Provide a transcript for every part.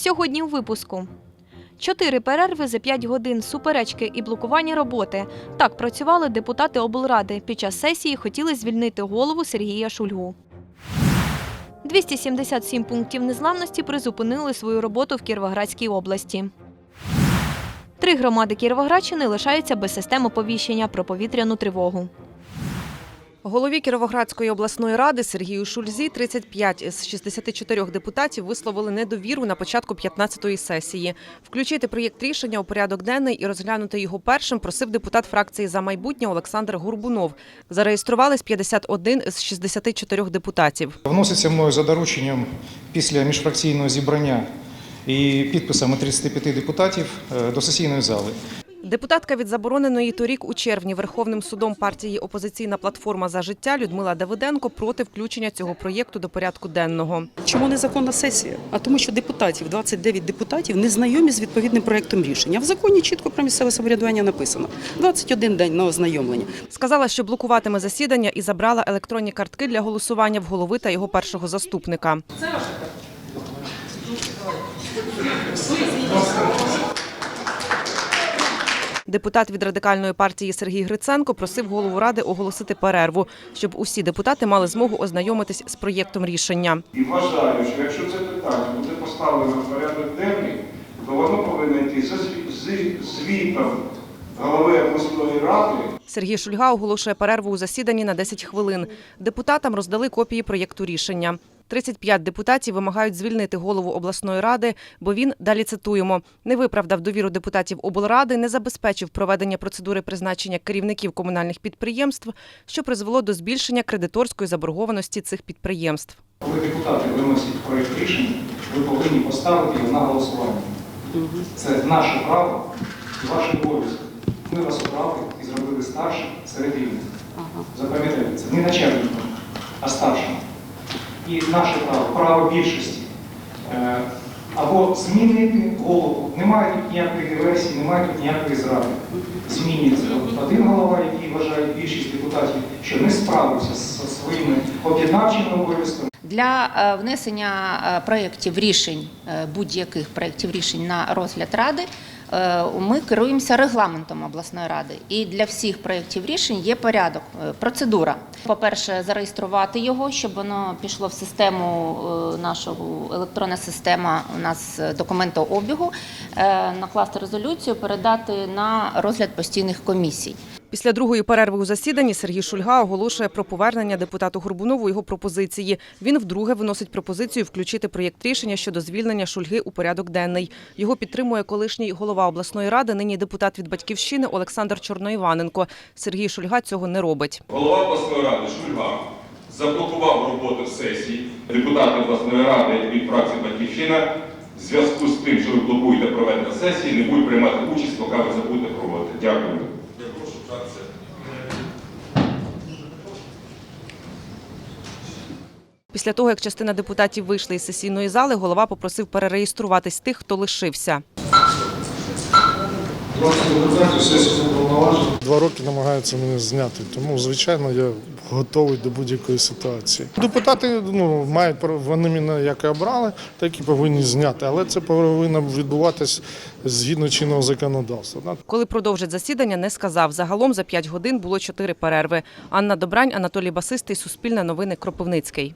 Сьогодні у випуску. Чотири перерви за п'ять годин, суперечки і блокування роботи. Так працювали депутати облради. Під час сесії хотіли звільнити голову Сергія Шульгу. 277 пунктів незламності призупинили свою роботу в Кіровоградській області. Три громади Кіровоградщини лишаються без систем оповіщення про повітряну тривогу. Голові Кіровоградської обласної ради Сергію Шульзі 35 із 64 депутатів висловили недовіру на початку 15-ї сесії. Включити проєкт рішення у порядок денний і розглянути його першим просив депутат фракції за майбутнє Олександр Гурбунов. Зареєструвались 51 із 64 депутатів. Вноситься мною за дорученням після міжфракційного зібрання і підписами 35 депутатів е, до сесійної зали. Депутатка від забороненої торік у червні Верховним судом партії Опозиційна платформа за життя Людмила Давиденко проти включення цього проєкту до порядку денного. Чому незаконна сесія? А тому, що депутатів, 29 депутатів, не знайомі з відповідним проектом рішення. В законі чітко про місцеве самоврядування написано 21 день на ознайомлення. Сказала, що блокуватиме засідання і забрала електронні картки для голосування в голови та його першого заступника. Депутат від радикальної партії Сергій Гриценко просив голову ради оголосити перерву, щоб усі депутати мали змогу ознайомитись з проєктом рішення. І вважаю, що якщо це питання буде поставлено в порядок денний, то воно повинно йти за з звітом голови обласної ради Сергій Шульга оголошує перерву у засіданні на 10 хвилин. Депутатам роздали копії проєкту рішення. 35 депутатів вимагають звільнити голову обласної ради, бо він, далі цитуємо, не виправдав довіру депутатів облради, не забезпечив проведення процедури призначення керівників комунальних підприємств, що призвело до збільшення кредиторської заборгованості цих підприємств. Коли депутати виносять проєкт рішення, ви повинні поставити його на голосування. Це наше право і ваш обов'язок. Ми вас обрали і зробили старшим серед рівних. Запам'ятайте це не начальником, а старшим. І наше право, право більшості. Е, Або змінити голову. Немає тут ніякої диверсії, немає тут ніякої зради. Змінюється один голова, який вважає більшість депутатів, що не справився зі своїми об'єднавчими обов'язками. Для е, внесення е, проєктів рішень, будь-яких проєктів рішень на розгляд ради, ми керуємося регламентом обласної ради. І для всіх проєктів рішень є порядок, е, процедура. По-перше, зареєструвати його, щоб воно пішло в систему е, нашого електронна система у нас е, документообігу, е, накласти резолюцію, передати на розгляд постійних комісій. Після другої перерви у засіданні Сергій Шульга оголошує про повернення депутату Горбунову його пропозиції. Він вдруге виносить пропозицію включити проєкт рішення щодо звільнення Шульги у порядок денний. Його підтримує колишній голова обласної ради, нині депутат від батьківщини Олександр Чорноїваненко. Сергій Шульга цього не робить. Голова обласної ради Шульга заблокував роботу сесії. Депутати обласної ради від фракції Батьківщина в зв'язку з тим, що ви блокуєте проведення сесії, не будуть приймати участь, поки ви забудете проводити. Дякую. Після того, як частина депутатів вийшли із сесійної зали, голова попросив перереєструватись тих, хто лишився. Два роки намагаються мене зняти, тому звичайно я готовий до будь-якої ситуації. Депутати ну мають вони мене як і обрали, так і повинні зняти, але це повинно відбуватись згідно чинного законодавства. да. Коли продовжить засідання, не сказав. Загалом за 5 годин було 4 перерви. Анна Добрань, Анатолій Басистий, Суспільне новини, Кропивницький.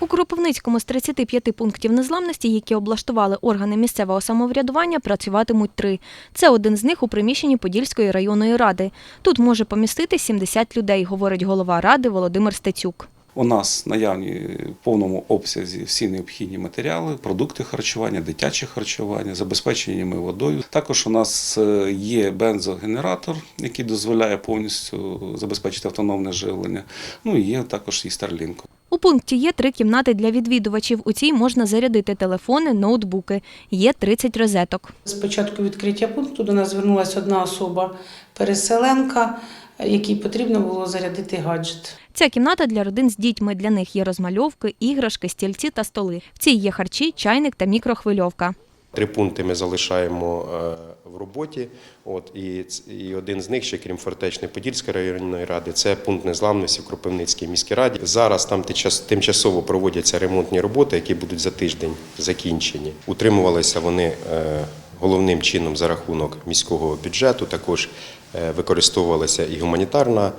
У Кропивницькому з 35 пунктів незламності, які облаштували органи місцевого самоврядування, працюватимуть три. Це один з них у приміщенні Подільської районної ради. Тут може помістити 70 людей, говорить голова ради Володимир Стецюк. У нас наявні в повному обсязі всі необхідні матеріали, продукти харчування, дитяче харчування, забезпечення ними водою. Також у нас е, є бензогенератор, який дозволяє повністю забезпечити автономне живлення. Ну і є також і Starlink. У пункті є три кімнати для відвідувачів. У цій можна зарядити телефони, ноутбуки. Є 30 розеток. З початку відкриття пункту до нас звернулася одна особа переселенка, якій потрібно було зарядити гаджет. Ця кімната для родин з дітьми. Для них є розмальовки, іграшки, стільці та столи. В цій є харчі, чайник та мікрохвильовка. Три пункти ми залишаємо е, в роботі. От, і, і один з них, ще крім Фортечної Подільської районної ради, це пункт незламності в Кропивницькій міській раді. Зараз там тимчасово проводяться ремонтні роботи, які будуть за тиждень закінчені. Утримувалися вони е, головним чином за рахунок міського бюджету. Також е, використовувалася і гуманітарна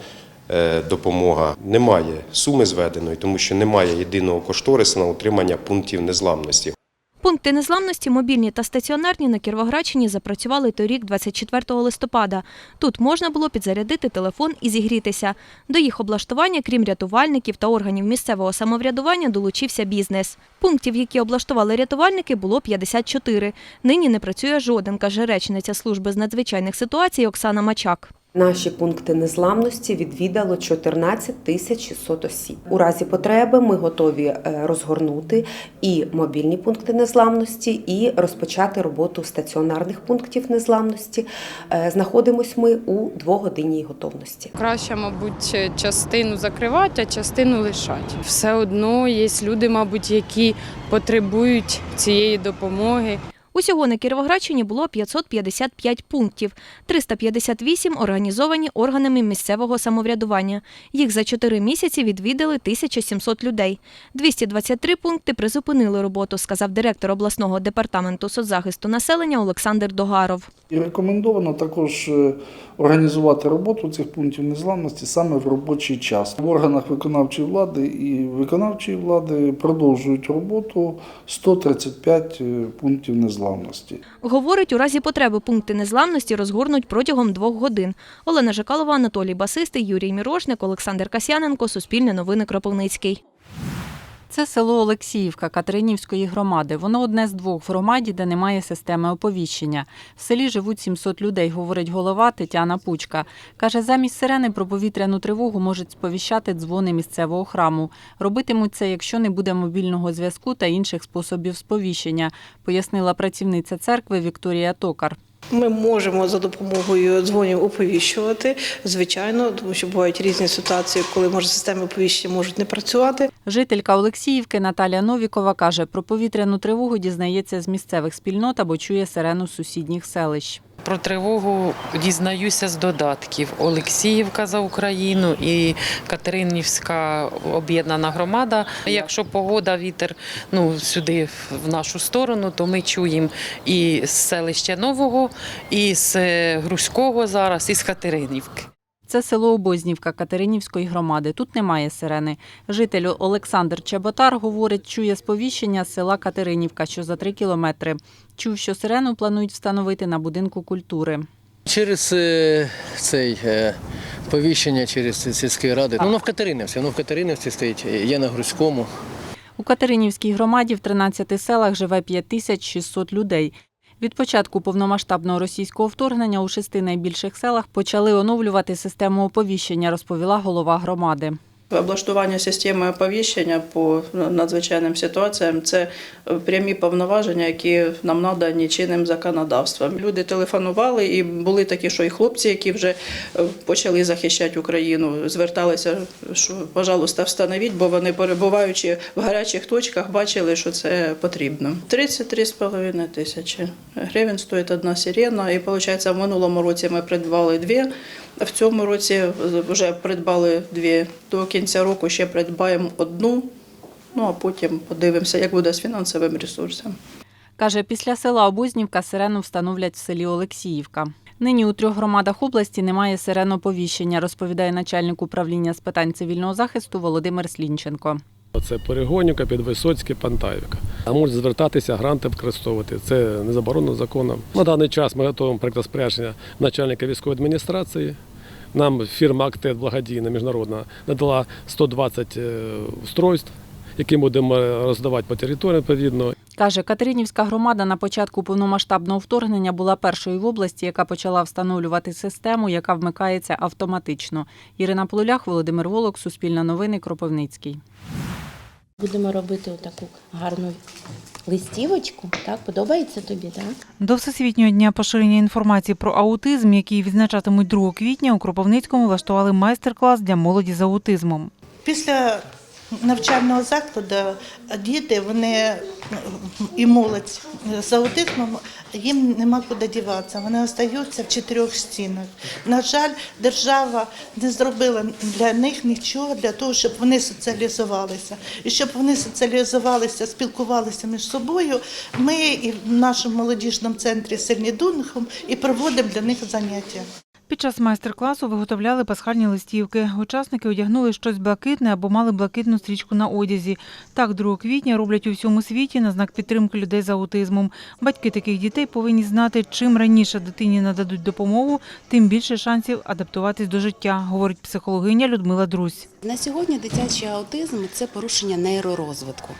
допомога. Немає суми зведеної, тому що немає єдиного кошторису на утримання пунктів незламності. Пункти незламності, мобільні та стаціонарні на Кіровоградщині запрацювали торік 24 листопада. Тут можна було підзарядити телефон і зігрітися. До їх облаштування, крім рятувальників та органів місцевого самоврядування, долучився бізнес. Пунктів, які облаштували рятувальники, було 54. Нині не працює жоден, каже речниця служби з надзвичайних ситуацій Оксана Мачак. Наші пункти незламності відвідало 14 тисяч 600 осіб. У разі потреби ми готові е, розгорнути і мобільні пункти незламності, і розпочати роботу стаціонарних пунктів незламності. Е, Знаходимось ми у двогодинній готовності. Краще, мабуть, частину закривати, а частину лишати. Все одно є люди, мабуть, які потребують цієї допомоги. Усього на Кіровоградщині було 555 пунктів, 358 організовані органами місцевого самоврядування. Їх за 4 місяці відвідали 1700 людей. 223 пункти призупинили роботу, сказав директор обласного департаменту соцзахисту населення Олександр Догаров. І рекомендовано також е, організувати роботу цих пунктів незламності саме в робочий час. В органах виконавчої влади і виконавчої влади продовжують роботу 135 е, пунктів незламності. Говорить, у разі потреби пункти незламності розгорнуть протягом двох годин. Олена Жакалова, Анатолій Басистий, Юрій Мірошник, Олександр Касяненко, Суспільне новини Кропивницький. Це село Олексіївка Катеринівської громади. Воно одне з двох в громаді, де немає системи оповіщення. В селі живуть 700 людей, говорить голова Тетяна Пучка. Каже, замість сирени про повітряну тривогу можуть сповіщати дзвони місцевого храму. Робитимуть це, якщо не буде мобільного зв'язку та інших способів сповіщення, пояснила працівниця церкви Вікторія Токар. Ми можемо за допомогою дзвонів оповіщувати, звичайно, тому що бувають різні ситуації, коли може системи оповіщення можуть не працювати. Жителька Олексіївки Наталя Новікова каже, про повітряну тривогу дізнається з місцевих спільнот або чує сирену сусідніх селищ. Про тривогу дізнаюся з додатків. Олексіївка за Україну і Катеринівська об'єднана громада. Якщо погода, вітер ну, сюди в нашу сторону, то ми чуємо і з селища Нового, і з Грузького зараз, і з Катеринівки. Це село Обознівка Катеринівської громади. Тут немає сирени. Житель Олександр Чеботар говорить, чує сповіщення з села Катеринівка, що за три кілометри. Чув, що сирену планують встановити на будинку культури. Через е, цей е, повіщення через сільські ради. Ну, воно в Катеринівці, воно в Катеринівці стоїть, є на Грузькому. У Катеринівській громаді в 13 селах живе 5600 людей. Від початку повномасштабного російського вторгнення у шести найбільших селах почали оновлювати систему оповіщення, розповіла голова громади. Облаштування системи оповіщення по надзвичайним ситуаціям це прямі повноваження, які нам надані чинним законодавством. Люди телефонували, і були такі, що і хлопці, які вже е, почали захищати Україну, зверталися, що, пожалуйста, встановіть, бо вони, перебуваючи в гарячих точках, бачили, що це потрібно. 33,5 тисячі гривень стоїть одна сирена, і виходить, в минулому році ми придбали дві. В цьому році вже придбали дві. До кінця року ще придбаємо одну, ну а потім подивимося, як буде з фінансовим ресурсом. Каже, після села Обознівка сирену встановлять в селі Олексіївка. Нині у трьох громадах області немає сиреноповіщення, розповідає начальник управління з питань цивільного захисту Володимир Слінченко. Це Перегонівка, Підвисоцьке, Пантаївка. А можуть звертатися, гранти використовувати. Це не заборонено законом. На даний час ми готуємо проєкт розпорядження начальника військової адміністрації. Нам фірма Актет благодійна міжнародна надала 120 устройств, які будемо роздавати по території відповідно. Каже, Катеринівська громада на початку повномасштабного вторгнення була першою в області, яка почала встановлювати систему, яка вмикається автоматично. Ірина Полулях, Володимир Волок, Суспільне новини, Кропивницький. Будемо робити отаку гарну листівочку. Так, подобається тобі, так? До Всесвітнього дня поширення інформації про аутизм, який відзначатимуть 2 квітня, у Кропивницькому влаштували майстер-клас для молоді з аутизмом. Після навчального закладу діти, вони і молодь з аутизмом, їм нема куди діватися. Вони залишаються в чотирьох стінах. На жаль, держава не зробила для них нічого для того, щоб вони соціалізувалися. І щоб вони соціалізувалися, спілкувалися між собою. Ми і в нашому молодіжному центрі Сильні Дунхом і проводимо для них заняття. Під час майстер-класу виготовляли пасхальні листівки. Учасники одягнули щось блакитне або мали блакитну стрічку на одязі. Так 2 квітня роблять у всьому світі на знак підтримки людей з аутизмом. Батьки таких дітей повинні знати, чим раніше дитині нададуть допомогу, тим більше шансів адаптуватись до життя, говорить психологиня Людмила Друзь. На сьогодні дитячий аутизм це порушення нейророзвитку.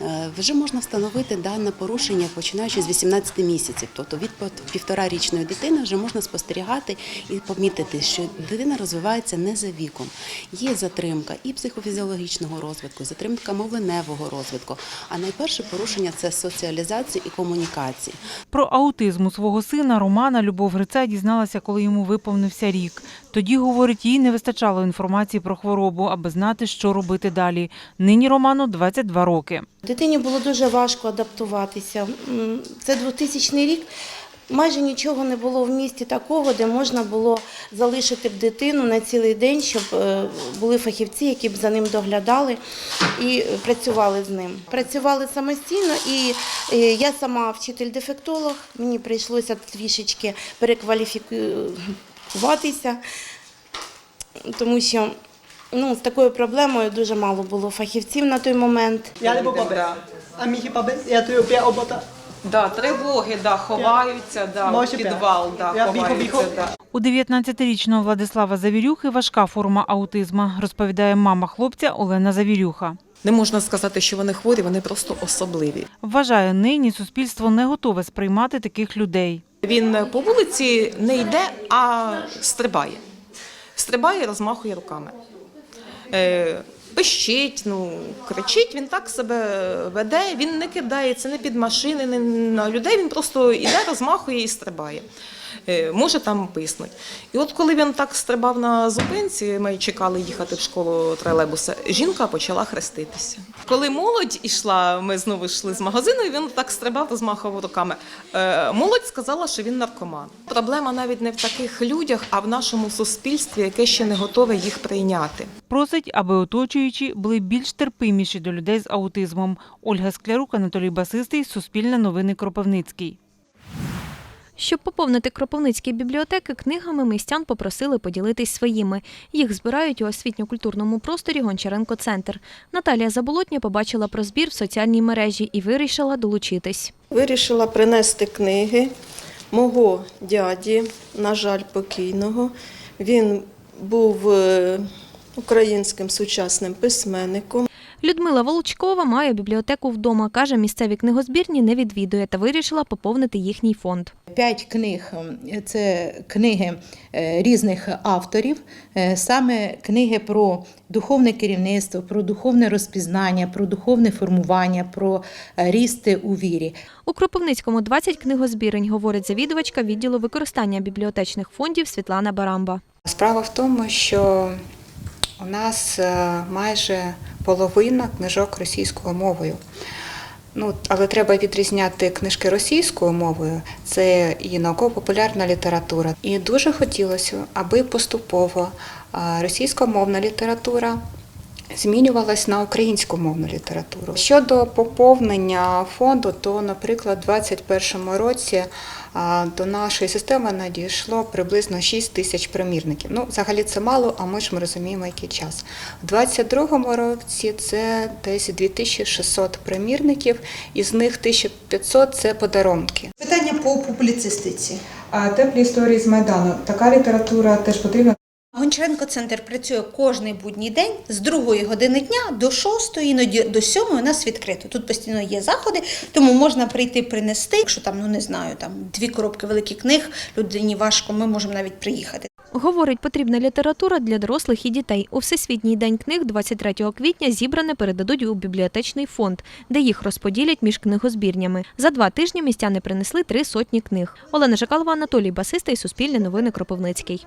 Е, Вже можна встановити дане порушення починаючи з 18 місяців, тобто від півторарічної дитини вже можна спостерігати і помітити, що дитина розвивається не за віком. Є затримка і психофізіологічного розвитку, затримка мовленевого розвитку. А найперше порушення це соціалізації і комунікації. Про аутизм у свого сина Романа Любов Грицай дізналася, коли йому виповнився рік. Тоді, говорить, їй не вистачало інформації про хворобу, аби знати, що робити далі. Нині Роману 22 роки. Дитині було дуже важко адаптуватися. Це 2000 рік. Майже нічого не було в місті такого, де можна було залишити б дитину на цілий день, щоб е, були фахівці, які б за ним доглядали і е, працювали з ним. Працювали самостійно, і е, я сама вчитель-дефектолог. Мені прийшлося трішечки перекваліфікуватися, тому що ну, з такою проблемою дуже мало було фахівців на той момент. Я не побабе. А мій бабе, я тобі опя обота. Да, тривоги, да, ховаються, да, в Може, підвал, да, Я ховаються, біху. да. У 19-річного Владислава Завірюхи важка форма аутизма, розповідає мама хлопця Олена Завірюха. Не можна сказати, що вони хворі, вони просто особливі. Вважає, нині суспільство не готове сприймати таких людей. Він по вулиці не йде, а стрибає. Стрибає, розмахує руками. Е, пищить, ну, кричить, він так себе веде, він не кидається не під машини, не на людей, він просто іде, розмахує і стрибає. Е, може там писнуть. І от коли він так стрибав на зупинці, ми чекали їхати в школу тролейбуса, жінка почала хреститися. Коли молодь ішла, ми знову йшли з магазину, і він так стрибав, розмахував руками. Е, Молодь сказала, що він наркоман. Проблема навіть не в таких людях, а в нашому суспільстві, яке ще не готове їх прийняти. Просить, аби оточуючі були більш терпиміші до людей з аутизмом. Ольга Склярук, Анатолій Басистий, Суспільне новини Кропивницький. Щоб поповнити кропивницькі бібліотеки книгами, містян попросили поділитись своїми. Їх збирають у освітньо-культурному просторі Гончаренко Центр. Наталія Заболотня побачила про збір в соціальній мережі і вирішила долучитись. Вирішила принести книги мого дяді, на жаль, покійного. Він був е, українським сучасним письменником. Людмила Волочкова має бібліотеку вдома. Каже, місцеві книгозбірні не відвідує та вирішила поповнити їхній фонд. П'ять книг це книги е, різних авторів, е, саме книги про духовне керівництво, про духовне розпізнання, про духовне формування, про е, ріст у вірі. У Кропивницькому 20 книгозбірень, говорить завідувачка відділу використання бібліотечних фондів Світлана Барамба. Справа в тому, що у нас майже половина книжок російською мовою. Ну, але треба відрізняти книжки російською мовою, це і науково-популярна література. І дуже хотілося, аби поступово російськомовна література змінювалась на українськомовну літературу. Щодо поповнення фонду, то, наприклад, у 2021 році до нашої системи надійшло приблизно 6 тисяч примірників. Ну, взагалі це мало, а ми ж ми розуміємо, який час. У 2022 році це десь 2600 примірників, із них 1500 – це подарунки. Питання по публіцистиці. А теплі історії з Майдану. Така література теж потрібна. Гончаренко центр працює кожний будній день з 2 години дня до 6, іноді до 7 у нас відкрито. Тут постійно є заходи, тому можна прийти принести. Якщо там, ну не знаю, там дві коробки великих книг, людині важко, ми можемо навіть приїхати. Говорить, потрібна література для дорослих і дітей. У Всесвітній день книг 23 квітня зібране передадуть у бібліотечний фонд, де їх розподілять між книгозбірнями. За два тижні містяни принесли три сотні книг. Олена Жакалова, Анатолій Басистий, Суспільне новини Кропивницький.